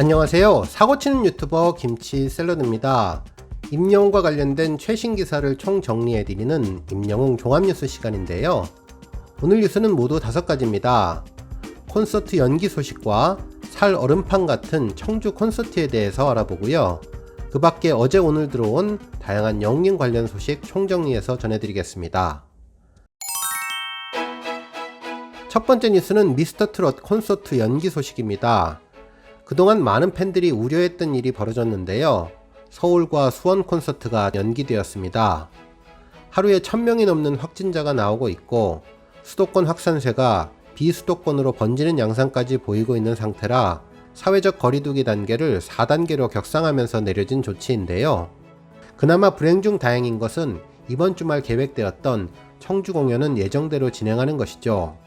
안녕하세요. 사고치는 유튜버 김치 샐러드입니다. 임영웅과 관련된 최신 기사를 총 정리해드리는 임영웅 종합뉴스 시간인데요. 오늘 뉴스는 모두 다섯 가지입니다. 콘서트 연기 소식과 살 얼음판 같은 청주 콘서트에 대해서 알아보고요. 그 밖에 어제 오늘 들어온 다양한 영림 관련 소식 총정리해서 전해드리겠습니다. 첫 번째 뉴스는 미스터 트롯 콘서트 연기 소식입니다. 그동안 많은 팬들이 우려했던 일이 벌어졌는데요. 서울과 수원 콘서트가 연기되었습니다. 하루에 1000명이 넘는 확진자가 나오고 있고 수도권 확산세가 비수도권으로 번지는 양상까지 보이고 있는 상태라 사회적 거리두기 단계를 4단계로 격상하면서 내려진 조치인데요. 그나마 불행 중 다행인 것은 이번 주말 계획되었던 청주 공연은 예정대로 진행하는 것이죠.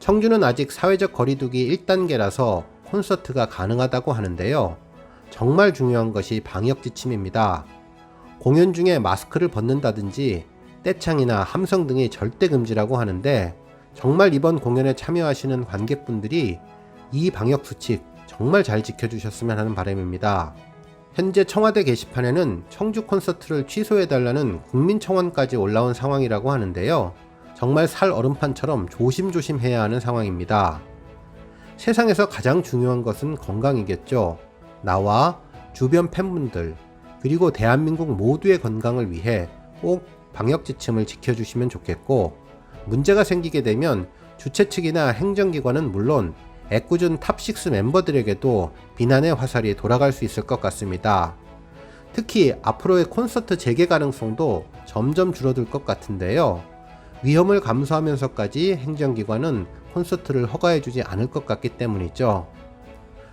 청주는 아직 사회적 거리두기 1단계라서 콘서트가 가능하다고 하는데요. 정말 중요한 것이 방역 지침입니다. 공연 중에 마스크를 벗는다든지 떼창이나 함성 등이 절대 금지라고 하는데 정말 이번 공연에 참여하시는 관객분들이 이 방역 수칙 정말 잘 지켜주셨으면 하는 바람입니다. 현재 청와대 게시판에는 청주 콘서트를 취소해달라는 국민청원까지 올라온 상황이라고 하는데요. 정말 살 얼음판처럼 조심조심 해야 하는 상황입니다. 세상에서 가장 중요한 것은 건강이겠죠. 나와 주변 팬분들, 그리고 대한민국 모두의 건강을 위해 꼭 방역 지침을 지켜주시면 좋겠고, 문제가 생기게 되면 주최 측이나 행정기관은 물론 애꿎은 탑6 멤버들에게도 비난의 화살이 돌아갈 수 있을 것 같습니다. 특히 앞으로의 콘서트 재개 가능성도 점점 줄어들 것 같은데요. 위험을 감수하면서까지 행정기관은 콘서트를 허가해주지 않을 것 같기 때문이죠.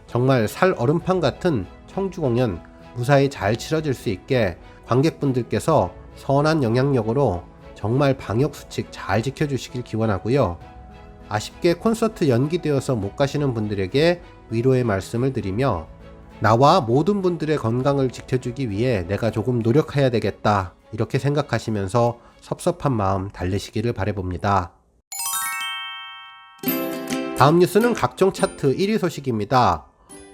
정말 살 얼음판 같은 청주 공연 무사히 잘 치러질 수 있게 관객분들께서 선한 영향력으로 정말 방역 수칙 잘 지켜주시길 기원하고요. 아쉽게 콘서트 연기되어서 못 가시는 분들에게 위로의 말씀을 드리며 나와 모든 분들의 건강을 지켜주기 위해 내가 조금 노력해야 되겠다. 이렇게 생각하시면서 섭섭한 마음 달래시기를 바래봅니다. 다음 뉴스는 각종 차트 1위 소식입니다.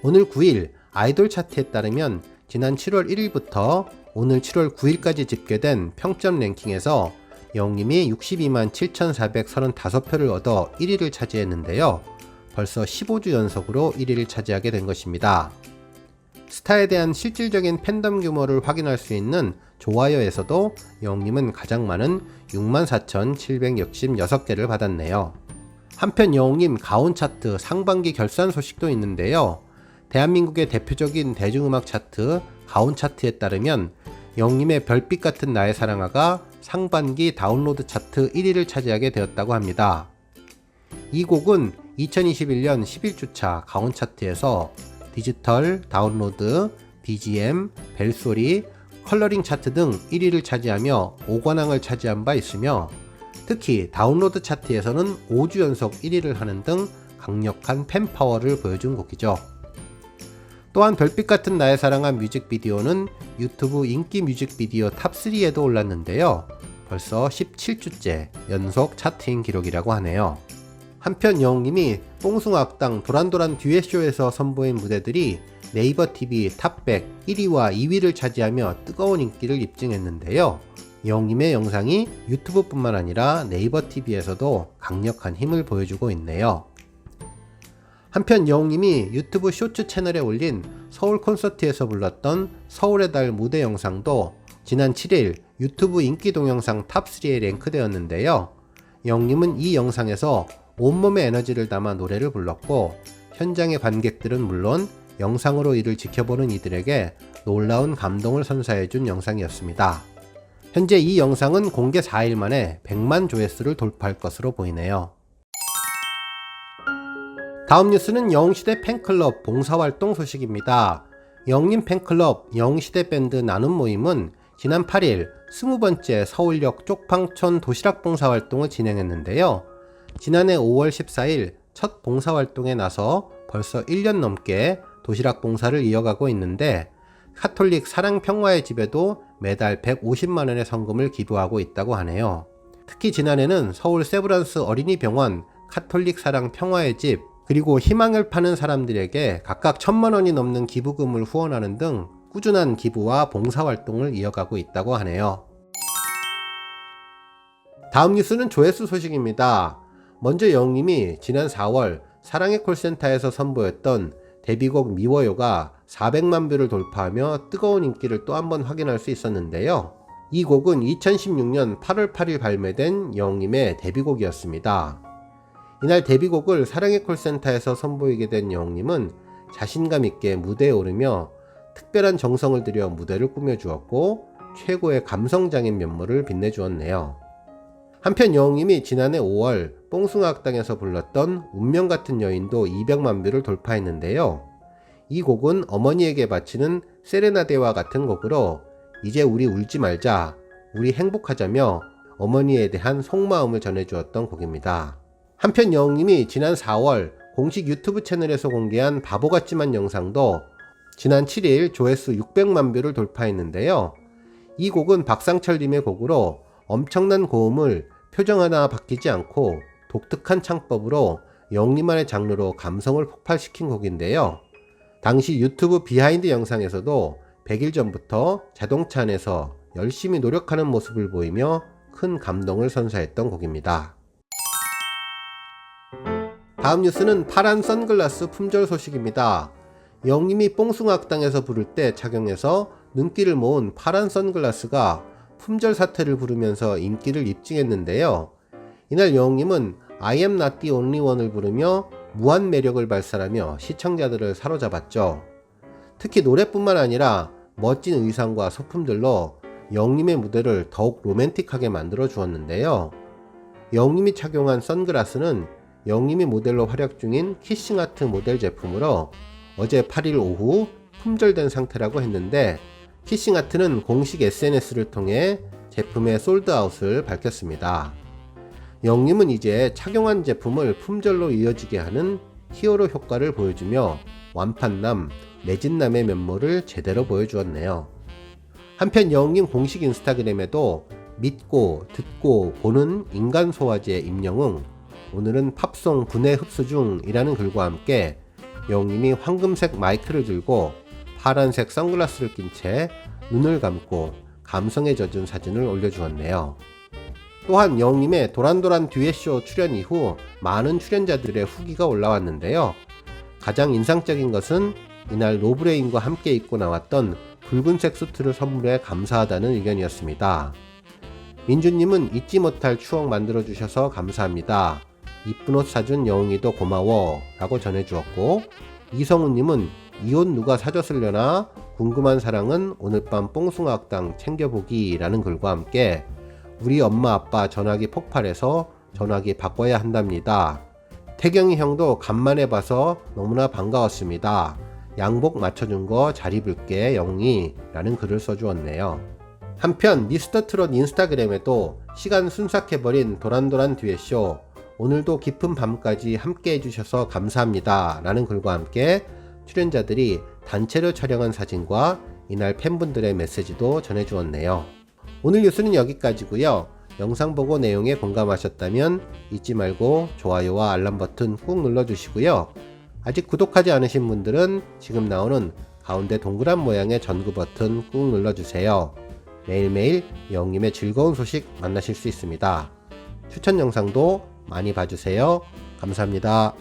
오늘 9일 아이돌 차트에 따르면 지난 7월 1일부터 오늘 7월 9일까지 집계된 평점 랭킹에서 영님이 62만 7,435표를 얻어 1위를 차지했는데요. 벌써 15주 연속으로 1위를 차지하게 된 것입니다. 스타에 대한 실질적인 팬덤 규모를 확인할 수 있는 좋아요에서도 영님은 가장 많은 64,766개를 받았네요. 한편 영웅님 가온 차트 상반기 결산 소식도 있는데요. 대한민국의 대표적인 대중음악 차트 가온 차트에 따르면 영웅님의 별빛 같은 나의 사랑아가 상반기 다운로드 차트 1위를 차지하게 되었다고 합니다. 이 곡은 2021년 11주차 가온 차트에서 디지털, 다운로드, BGM, 벨소리, 컬러링 차트 등 1위를 차지하며 5관왕을 차지한 바 있으며 특히 다운로드 차트에서는 5주 연속 1위를 하는 등 강력한 팬파워를 보여준 곡이죠. 또한 별빛 같은 나의 사랑한 뮤직비디오는 유튜브 인기 뮤직비디오 탑3에도 올랐는데요. 벌써 17주째 연속 차트인 기록이라고 하네요. 한편 영웅님이 뽕숭악당 도란도란 듀엣쇼에서 선보인 무대들이 네이버 TV 탑100 1위와 2위를 차지하며 뜨거운 인기를 입증했는데요. 영님의 영상이 유튜브뿐만 아니라 네이버 TV에서도 강력한 힘을 보여주고 있네요. 한편 영님이 유튜브 쇼츠 채널에 올린 서울 콘서트에서 불렀던 서울의 달 무대 영상도 지난 7일 유튜브 인기 동영상 탑3에 랭크되었는데요. 영님은 이 영상에서 온몸의 에너지를 담아 노래를 불렀고 현장의 관객들은 물론 영상으로 이를 지켜보는 이들에게 놀라운 감동을 선사해준 영상이었습니다. 현재 이 영상은 공개 4일 만에 100만 조회수를 돌파할 것으로 보이네요. 다음 뉴스는 영시대 팬클럽 봉사활동 소식입니다. 영림 팬클럽 영시대 밴드 나눔 모임은 지난 8일 20번째 서울역 쪽팡촌 도시락 봉사활동을 진행했는데요. 지난해 5월 14일 첫 봉사활동에 나서 벌써 1년 넘게 도시락 봉사를 이어가고 있는데 카톨릭 사랑평화의 집에도 매달 150만원의 성금을 기부하고 있다고 하네요. 특히 지난해는 서울 세브란스 어린이병원 카톨릭 사랑 평화의 집 그리고 희망을 파는 사람들에게 각각 천만 원이 넘는 기부금을 후원하는 등 꾸준한 기부와 봉사활동을 이어가고 있다고 하네요. 다음 뉴스는 조회수 소식입니다. 먼저 영님이 지난 4월 사랑의 콜센터에서 선보였던 데뷔곡 미워요가 400만 뷰를 돌파하며 뜨거운 인기를 또 한 번 확인할 수 있었는데요. 이 곡은 2016년 8월 8일 발매된 영님의 데뷔곡이었습니다. 이날 데뷔곡을 사랑의 콜센터에서 선보이게 된 영님은 자신감 있게 무대에 오르며 특별한 정성을 들여 무대를 꾸며주었고 최고의 감성장인 면모를 빛내주었네요. 한편 여웅님이 지난해 5월 뽕숭아 학당에서 불렀던 운명 같은 여인도 200만 뷰를 돌파했는데요. 이 곡은 어머니에게 바치는 세레나데와 같은 곡으로 이제 우리 울지 말자, 우리 행복하자며 어머니에 대한 속마음을 전해주었던 곡입니다. 한편 여웅님이 지난 4월 공식 유튜브 채널에서 공개한 바보 같지만 영상도 지난 7일 조회수 600만 뷰를 돌파했는데요. 이 곡은 박상철님의 곡으로 엄청난 고음을 표정 하나 바뀌지 않고 독특한 창법으로 영리만의 장르로 감성을 폭발시킨 곡인데요. 당시 유튜브 비하인드 영상에서도 100일 전부터 자동차 안에서 열심히 노력하는 모습을 보이며 큰 감동을 선사했던 곡입니다. 다음 뉴스는 파란 선글라스 품절 소식입니다. 영님이 뽕숭악당에서 부를 때 착용해서 눈길을 모은 파란 선글라스가 품절 사태를 부르면서 인기를 입증했는데요. 이날 영웅님은 I am not the only one을 부르며 무한 매력을 발산하며 시청자들을 사로잡았죠. 특히 노래뿐만 아니라 멋진 의상과 소품들로 영님의 무대를 더욱 로맨틱하게 만들어 주었는데요. 영님이 착용한 선글라스는 영님이 모델로 활약 중인 키싱아트 모델 제품으로 어제 8일 오후 품절된 상태라고 했는데 키싱아트는 공식 SNS를 통해 제품의 솔드아웃을 밝혔습니다. 영님은 이제 착용한 제품을 품절로 이어지게 하는 히어로 효과를 보여주며 완판남, 매진남의 면모를 제대로 보여주었네요. 한편 영님 공식 인스타그램에도 믿고 듣고 보는 인간 소화제 임영웅 오늘은 팝송 분해 흡수 중이라는 글과 함께 영님이 황금색 마이크를 들고 파란색 선글라스를 낀 채 눈을 감고 감성에 젖은 사진을 올려주었네요. 또한 영님의 도란도란 듀엣쇼 출연 이후 많은 출연자들의 후기가 올라왔는데요. 가장 인상적인 것은 이날 로브레인과 함께 입고 나왔던 붉은색 수트를 선물해 감사하다는 의견이었습니다. 민주님은 잊지 못할 추억 만들어주셔서 감사합니다. 이쁜 옷 사준 영웅이도 고마워 라고 전해주었고 이성우님은 이 옷 누가 사줬으려나 궁금한 사랑은 오늘 밤 뽕숭아학당 챙겨보기 라는 글과 함께 우리 엄마 아빠 전화기 폭발해서 전화기 바꿔야 한답니다. 태경이 형도 간만에 봐서 너무나 반가웠습니다. 양복 맞춰준 거 잘 입을게 영웅이 라는 글을 써주었네요. 한편 미스터 트롯 인스타그램에도 시간 순삭해버린 도란도란 듀엣쇼 오늘도 깊은 밤까지 함께 해주셔서 감사합니다 라는 글과 함께 출연자들이 단체로 촬영한 사진과 이날 팬분들의 메시지도 전해주었네요. 오늘 뉴스는 여기까지고요. 영상 보고 내용에 공감하셨다면 잊지 말고 좋아요와 알람 버튼 꾹 눌러주시고요. 아직 구독하지 않으신 분들은 지금 나오는 가운데 동그란 모양의 전구 버튼 꾹 눌러주세요. 매일매일 영님의 즐거운 소식 만나실 수 있습니다. 추천 영상도 많이 봐주세요. 감사합니다.